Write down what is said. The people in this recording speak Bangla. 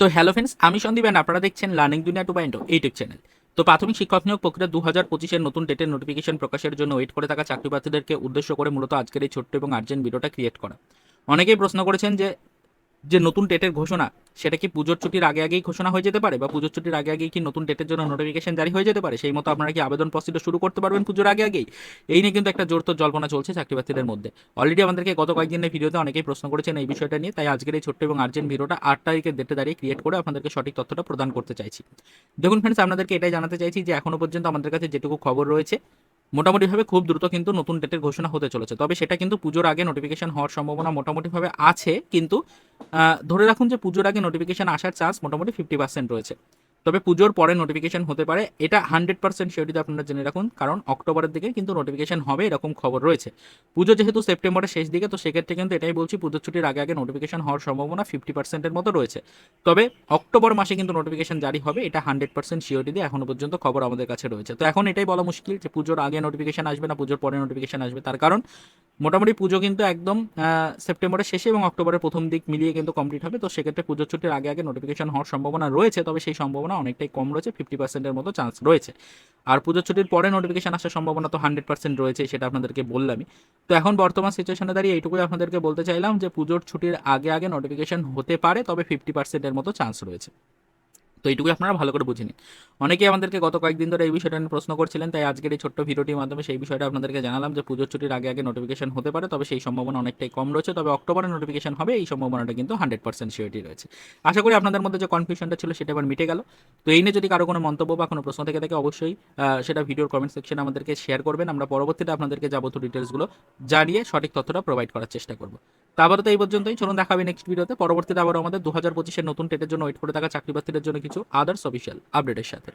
তো হ্যালো ফ্রেন্ডস আমি সন্দীপ অ্যান্ড আপনারা দেখছেন লার্নিং দুনিয়া টু পয়েন্ট ইউটিউব চ্যানেল তো প্রাথমিক শিক্ষক নিয়োগ প্রক্রিয়া দু হাজার পঁচিশের নতুন ডেটের নোটিফিকেশন প্রকাশের জন্য ওয়েট করে থাকা চাকরি প্রার্থীদেরকে উদ্দেশ্য করে মূলত আজকের এই ছোট্ট এবং আর্জেন্ট ভিডিওটা ক্রিয়েট করা। অনেকেই প্রশ্ন করেছেন যে যে নতুন ডেটের ঘোষণা, সেটা কি পুজোর ছুটির আগে আগেই ঘোষণা হয়ে যেতে পারে? বা পুজোর ছুটির আগে আগেই কি নতুন ডেটের জন্য নোটিফিকেশন জারি হয়ে যেতে পারে? সেই মতো আপনারা কি আবেদন প্রসিডিও শুরু করতে পারবেন পুজোর আগে আগেই? এই নিয়ে কিন্তু একটা জোরতোর জল্পনা চলছে চাকরি প্রার্থীদের মধ্যে। অলরেডি আমাদেরকে গত কয়েকদিনের ভিডিওতে অনেকেই প্রশ্ন করেছেন এই বিষয়টা নিয়ে, তাই আজকের এই ছোট্ট এবং আর্জেন্ট ভিডিওটা আট তারিখের ডেটে দাঁড়িয়ে ক্রিয়েট করে আপনাদেরকে সঠিক তথ্যটা প্রদান করতে চাইছি। দেখুন ফ্রেন্ডস আপনাদেরকে এটাই জানাতে চাইছি যে এখনও পর্যন্ত আমাদের কাছে যেটুকু খবর রয়েছে, মোটামুটিভাবে খুব দ্রুত কিন্তু নতুন ডেটের ঘোষণা হতে চলেছে। তবে সেটা কিন্তু পুজোর আগে নোটিফিকেশন হওয়ার সম্ভাবনা মোটামুটিভাবে আছে, কিন্তু ধরে রাখুন যে পুজোর আগে নোটিফিকেশন আসার চান্স মোটামুটি ফিফটি পার্সেন্ট রয়েছে। তবে পুজোর পরে নোটিফিকেশন হতে পারে, এটা হান্ড্রেড পার্সেন্ট শিওরিটি আপনারা জেনে রাখুন, কারণ অক্টোবরের দিকে কিন্তু নোটিফিকেশান হবে এরকম খবর রয়েছে। পুজো যেহেতু সেপ্টেম্বরের শেষ দিকে, তো সেক্ষেত্রে কিন্তু এটাই বলছি, পুজোর ছুটির আগে আগে নোটিফিকেশান হওয়ার সম্ভাবনা ফিফটি পার্সেন্টের মতো রয়েছে। তবে অক্টোবর মাসে কিন্তু নোটিফিকেশন জারি হবে, এটা হান্ড্রেড পার্সেন্ট শিওরিটি দিয়ে এখনও পর্যন্ত খবর আমাদের কাছে রয়েছে। তো এখন এটাই বলা মুশকিল যে পুজোর আগে নোটিফিকেশন আসবে না, পুজোর পরে নোটিফিকেশন আসবে, তার কারণ মোটামুটি পুজো কিন্তু একদম সেপ্টেম্বরের শেষে এবং অক্টোবরের প্রথম দিক মিলিয়ে কিন্তু কমপ্লিট হবে। তো সেক্ষেত্রে পুজোর ছুটির আগে আগে নোটিফিকেশন হওয়ার সম্ভাবনা রয়েছে, তবে সেই সম্ভাবনা অনেকটাই কম রয়েছে ফিফটি পার্সেন্টের মতো চান্স রয়েছে। আর পুজোর ছুটির পরে নোটিফিকেশন আসার সম্ভাবনা তো হান্ড্রেড পার্সেন্ট রয়েছে, সেটা আপনাদেরকে বললামই। তো এখন বর্তমান সিচুয়েশনে দাঁড়িয়ে এইটুকুই আপনাদেরকে বলতে চাইলাম যে পুজোর ছুটির আগে আগে নোটিফিকেশন হতে পারে, তবে ফিফটি পার্সেন্টের মতো চান্স রয়েছে। তো এইটুকুই আপনারা ভালো করে বুঝে নিন। অনেকেই আমাদেরকে গত কয়েকদিন ধরে এই বিষয়টা নিয়ে প্রশ্ন করছিলেন, তাই আজকের এই ছোট্ট ভিডিওটির মাধ্যমে সেই বিষয়টা আপনাদেরকে জানালাম যে পুজোর ছুটির আগে আগে নোটিফিকেশন হতে পারে, তবে সেই সম্ভাবনা অনেকটাই কম রয়েছে, তবে অক্টোবরে নোটিফিকেশন হবে, এই সম্ভাবনাটা কিন্তু হান্ড্রেড পার্সেন্ট সিওরিটি রয়েছে। আশা করি আপনাদের মধ্যে যে কনফিউশনটা ছিল সেটা এবার মিটে গেল। তো এই নিয়ে যদি কারও কোনো মন্তব্য বা কোনো প্রশ্ন থেকে থাকে, অবশ্যই সেটা ভিডিওর কমেন্ট সেকশনে আমাদেরকে শেয়ার করবেন। আমরা পরবর্তীতে আপনাদেরকে যাবতীয় ডিটেলসগুলো জানিয়ে সঠিক তথ্যটা প্রোভাইড করার চেষ্টা করব। তো তো এই পর্যন্তই। চলুন দেখাবে নেক্সট ভিডিওতে পরবর্তীতে আবার আমাদের দু হাজার পঁচিশের নতুন টেটের জন্য ওয়েট করে থাকা, চাকরি প্রার্থীদের জন্য কিছু আদার্স অফিসিয়াল আপডেটের সাথে।